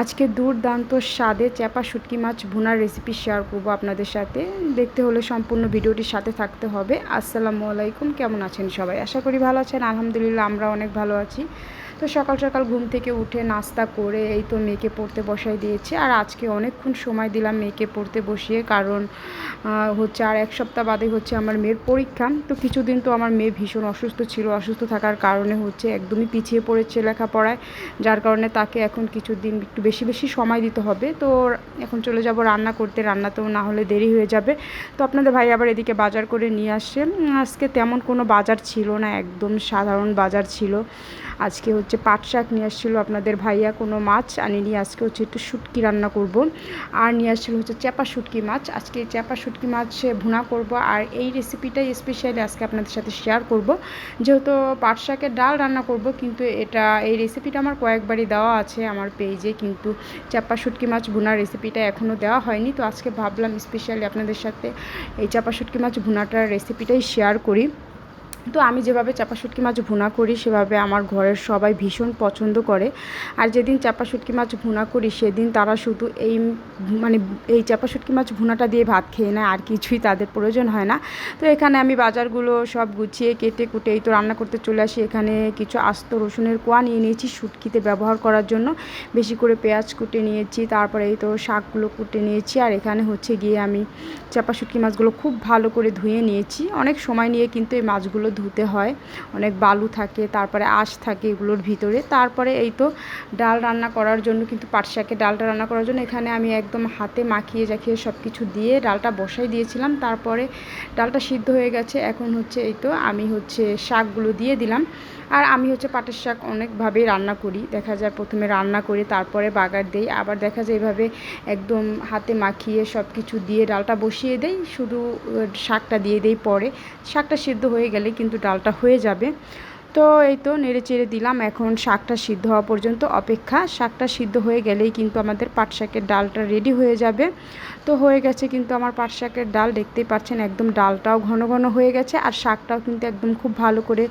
আজকে দুর্দান্ত স্বাদে চ্যাপা শুটকি মাছ ভুনার রেসিপি শেয়ার করব আপনাদের সাথে। দেখতে হলে সম্পূর্ণ ভিডিওটির সাথে থাকতে হবে। আসসালামু আলাইকুম, কেমন আছেন সবাই? আশা করি ভালো আছেন। আলহামদুলিল্লাহ, আমরা অনেক ভালো আছি। তো সকাল সকাল ঘুম থেকে উঠে নাস্তা করে এই তো মেয়েকে পড়তে বসাই দিয়েছি। আর আজকে অনেকক্ষণ সময় দিলাম মেয়েকে পড়তে বসিয়ে কারণ হচ্ছে আর এক সপ্তাহ বাদে হচ্ছে আমার মেয়ের পরীক্ষা। তো কিছুদিন তো আমার মেয়ে ভীষণ অসুস্থ ছিল। অসুস্থ থাকার কারণে হচ্ছে একদমই পিছিয়ে পড়েছে লেখাপড়ায়, যার কারণে তাকে এখন কিছুদিন একটু বেশি বেশি সময় দিতে হবে। তো এখন চলে যাব রান্না করতে। রান্না তো না হলে দেরি হয়ে যাবে। তো আপনাদের ভাই আবার এদিকে বাজার করে নিয়ে আসছে আজকে তেমন কোনো বাজার ছিল না। একদম সাধারণ বাজার ছিল। আজকে হচ্ছে পাট শাক নিয়ে আসছিল আপনাদের ভাইয়া কোনো মাছ আনিনি, আজকে হচ্ছে একটু শুটকি রান্না করব। আর নিয়ে আসছিল হচ্ছে চ্যাপা শুটকি মাছ। আজকে চ্যাপা শুটকি মাছ ভুনা করব আর এই রেসিপিটাই স্পেশালি আজকে আপনাদের সাথে শেয়ার করব। যেহেতু পাট শাকের ডাল রান্না করব, কিন্তু এটা, এই রেসিপিটা আমার কয়েকবারই দেওয়া আছে আমার পেজে কিন্তু চাপা শুটকি মাছ ভুনার রেসিপিটা এখনও দেওয়া হয়নি। তো আজকে ভাবলাম স্পেশালি আপনাদের সাথে এই চাপা শুটকি মাছ ভুনাটার রেসিপিটাই শেয়ার করি। তো আমি যেভাবে চাপা শুটকি মাছ ভুনা করি, সেভাবে আমার ঘরের সবাই ভীষণ পছন্দ করে। আর যেদিন চাপা শুটকি মাছ ভুনা করি, সেদিন তারা শুধু এই মানে এই চাপা শুটকি মাছ ভুনাটা দিয়ে ভাত খেয়ে নেয়, আর কিছুই তাদের প্রয়োজন হয় না। তো এখানে আমি বাজারগুলো সব গুছিয়ে কেটে কুটে এই তো রান্না করতে চলে আসি। এখানে কিছু আস্ত রসুনের কোয়া নিয়ে নিয়েছি শুটকিতে ব্যবহার করার জন্য। বেশি করে পেঁয়াজ কুটে নিয়েছি, তারপরে এই তো শাকগুলো কুটে নিয়েছি। আর এখানে হচ্ছে গিয়ে আমি চাপা শুটকি মাছগুলো খুব ভালো করে ধুয়ে নিয়েছি। অনেক সময় নিয়ে কিন্তু এই মাছগুলো ধুতে হয়। অনেক বালু থাকে, তারপরে আঁশ থাকে এগুলোর ভিতরে। তারপরে এই তো ডাল রান্না করার জন্য কিন্তু পাট শাকে ডালটা রান্না করার জন্য এখানে আমি একদম হাতে মাখিয়ে জাখিয়ে সব কিছু দিয়ে ডালটা বসাই দিয়েছিলাম। তারপরে ডালটা সিদ্ধ হয়ে গেছে। এখন হচ্ছে এই তো আমি হচ্ছে শাকগুলো দিয়ে দিলাম। আর আমি হচ্ছে পাটের শাক অনেকভাবেই রান্না করি। দেখা যায় প্রথমে রান্না করি তারপরে বাগার দেই। আবার দেখা যায় এভাবে একদম হাতে মাখিয়ে সব কিছু দিয়ে ডালটা বসিয়ে দেই। শুধু শাকটা দিয়ে দেই পরে। শাকটা সিদ্ধ হয়ে গেলে কিন্তু ডালটা হয়ে যাবে। তো এই তো নেড়ে চেড়ে দিলাম। এখন শাকটা সিদ্ধ হওয়া পর্যন্ত অপেক্ষা। শাকটা সিদ্ধ হয়ে গেলেই কিন্তু আমাদের পাট শাকের ডালটা রেডি হয়ে যাবে। তো হয়ে গেছে কিন্তু আমার পাট শাকের ডাল। দেখতেই পাচ্ছেন একদম ডালটাও ঘন ঘন হয়ে গেছে আর শাকটাও কিন্তু একদম খুব ভালো করে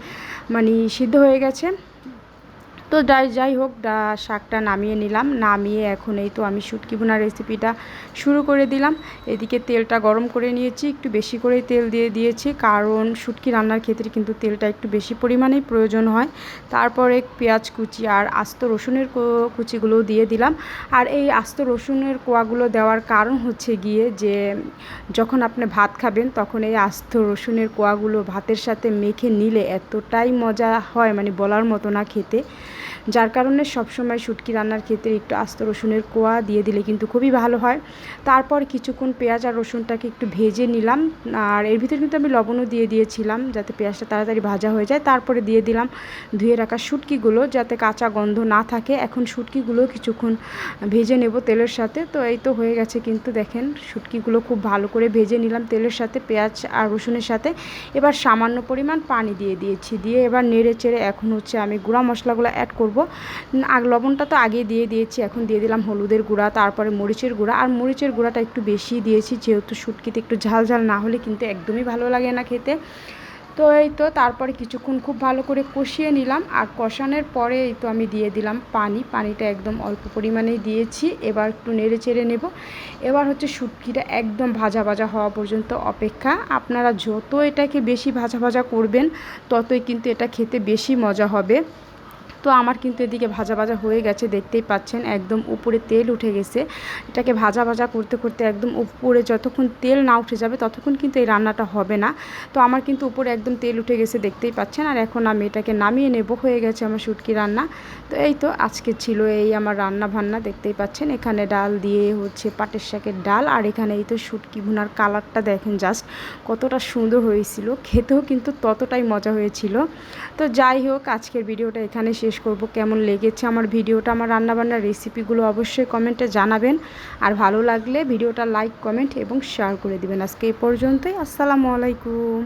মানে সিদ্ধ হয়ে গেছে। তো যাই যাই হোক শাকটা নামিয়ে নিলাম। নামিয়ে এখন এই তো আমি শুটকি বোনার রেসিপিটা শুরু করে দিলাম। এদিকে তেলটা গরম করে নিয়েছি, একটু বেশি করেই তেল দিয়ে দিয়েছি, কারণ শুটকি রান্নার ক্ষেত্রে কিন্তু তেলটা একটু বেশি পরিমাণেই প্রয়োজন হয়। তারপরে পেঁয়াজ কুচি আর আস্ত রসুনের কুচিগুলো দিয়ে দিলাম। আর এই আস্ত রসুনের কোয়াগুলো দেওয়ার কারণ হচ্ছে গিয়ে যে, যখন আপনি ভাত খাবেন, তখন এই আস্ত রসুনের কোয়াগুলো ভাতের সাথে মেখে নিলে এতটাই মজা হয় মানে বলার মতো না খেতে। যার কারণে সবসময় শুটকি রান্নার ক্ষেত্রে একটু আস্ত রসুনের কোয়া দিয়ে দিলে কিন্তু খুবই ভালো হয়। তারপর কিছুক্ষণ পেঁয়াজ আর রসুনটাকে একটু ভেজে নিলাম। আর এর ভিতরে কিন্তু আমি লবণও দিয়ে দিয়েছিলাম যাতে পেঁয়াজটা তাড়াতাড়ি ভাজা হয়ে যায়। তারপরে দিয়ে দিলাম ধুয়ে রাখা শুটকিগুলো যাতে কাঁচা গন্ধ না থাকে। এখন শুটকিগুলো কিছুক্ষণ ভেজে নেব তেলের সাথে। তো এই তো হয়ে গেছে কিন্তু দেখেন শুটকিগুলো খুব ভালো করে ভেজে নিলাম তেলের সাথে, পেঁয়াজ আর রসুনের সাথে। এবার সামান্য পরিমাণ পানি দিয়ে দিয়েছি। দিয়ে এবার নেড়ে চেড়ে এখন হচ্ছে আমি গুঁড়া মশলাগুলো অ্যাড করব। আর লবণটা তো আগে দিয়ে দিয়েছি, এখন দিয়ে দিলাম হলুদের গুঁড়া, তারপরে মরিচের গুঁড়া। আর মরিচের গুঁড়াটা একটু বেশি দিয়েছি, যেহেতু শুটকিতে একটু ঝাল ঝাল না হলে কিন্তু একদমই ভালো লাগে না খেতে। তো এই তো, তারপরে কিছুক্ষণ খুব ভালো করে কষিয়ে নিলাম। আর কষানোর পরে এই তো আমি দিয়ে দিলাম পানি। পানিটা একদম অল্প পরিমাণেই দিয়েছি, এবার একটু নেড়ে চেড়ে নেব। এবার হচ্ছে শুটকিটা একদম ভাজা ভাজা হওয়া পর্যন্ত অপেক্ষা। আপনারা যত এটাকে বেশি ভাজা ভাজা করবেন, ততই কিন্তু এটা খেতে বেশি মজা হবে। তো আমার কিন্তু এদিকে ভাজা ভাজা হয়ে গেছে, দেখতেই পাচ্ছেন, একদম উপরে তেল উঠে গেছে। এটাকে ভাজা ভাজা করতে করতে একদম উপরে যতক্ষণ তেল না উঠে যাবে, ততক্ষণ কিন্তু এই রান্নাটা হবে না। তো আমার কিন্তু উপরে একদম তেল উঠে গেছে, দেখতেই পাচ্ছেন, আর এখন আমি এটাকে নামিয়ে নেব, হয়ে গেছে আমার শুটকি রান্না। তো এই তো আজকে ছিল এই আমার রান্না ভান্না দেখতেই পাচ্ছেন, এখানে ডাল দিয়ে হচ্ছে পাটের শাকের ডাল, আর এখানে এই তো শুটকি ভুনার কালারটা দেখেন জাস্ট কতটা সুন্দর হয়েছিল, খেতেও কিন্তু ততটাই মজা হয়েছিল। তো যাই হোক, আজকের ভিডিওটা এখানে শেষ শেষ করব কেমন লেগেছে আমার ভিডিওটা, আমার রান্নাবান্নার রেসিপিগুলো অবশ্যই কমেন্টে জানাবেন। আর ভালো লাগলে ভিডিওটা লাইক কমেন্ট এবং শেয়ার করে দিবেন। আজকে এই পর্যন্তই, আসসালামু আলাইকুম।